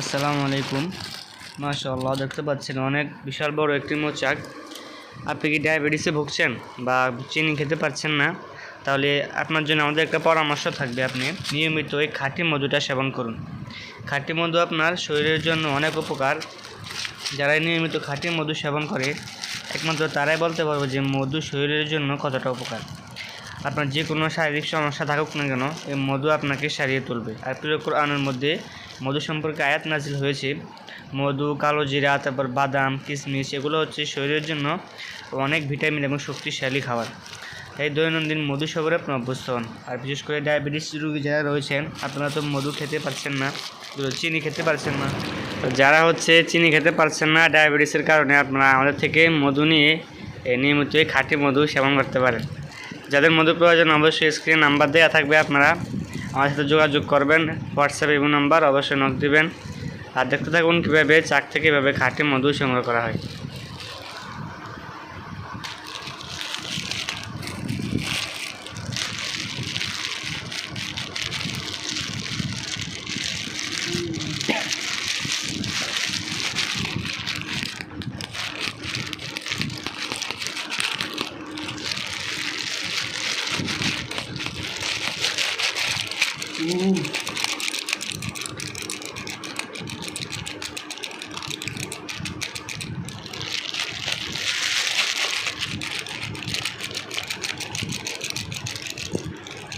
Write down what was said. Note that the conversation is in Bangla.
আসসালামু আলাইকুম। মাশাআল্লাহ, দেখতে পাচ্ছেন অনেক বিশাল বড় একটি মোচাক। আপনি কি ডায়াবেটিসে ভুগছেন বা চিনি খেতে পারছেন না? তাহলে আপনার জন্য আমাদের একটা পরামর্শ থাকবে আপনি। নিয়মিত এই খাঁটি মধুটা সেবন করুন। খাঁটি মধু আপনার শরীরের জন্য অনেক উপকার। যারা নিয়মিত খাঁটি মধু সেবন করে, একমাত্র তারাই বলতে পারবে যে মধু শরীরের জন্য কতটা উপকার। আপনার যে কোনো শারীরিক সমস্যা থাকুক না কেন, এই মধু আপনাকে সারিয়ে তুলবে। আর প্রিয় কোরআনের মধ্যে মধু সম্পর্কে আয়াত নাজিল হয়েছে। মধু, কালো জিরা, তারপর বাদাম কিশমিশ এগুলো হচ্ছে শরীরের জন্য অনেক ভিটামিন এবং শক্তিশালী খাবার। তাই দৈনন্দিন মধু সেবনে আপনি অভ্যস্ত হন। আর বিশেষ করে ডায়াবেটিস রোগী যারা রয়েছেন, আপনারা তো মধু খেতে পারছেন না চিনি খেতে পারছেন না। যারা হচ্ছে চিনি খেতে পারছেন না, ডায়াবেটিসের কারণে আপনারা আমাদের থেকে মধু নিয়ে নিয়মিত খাঁটি মধু সেবন করতে পারেন। যাদের মধ্যে প্রয়োজন অবশ্যই স্ক্রিনে নাম্বার দেওয়া থাকবে আপনারা। আমার সাথে যোগাযোগ করবেন হোয়াটসঅ্যাপ এবং নাম্বার অবশ্যই নক দিবেন। আর দেখতে থাকুন কীভাবে চাক থেকে এভাবে খাঁটি মধু সংগ্রহ করা হয়। 嗯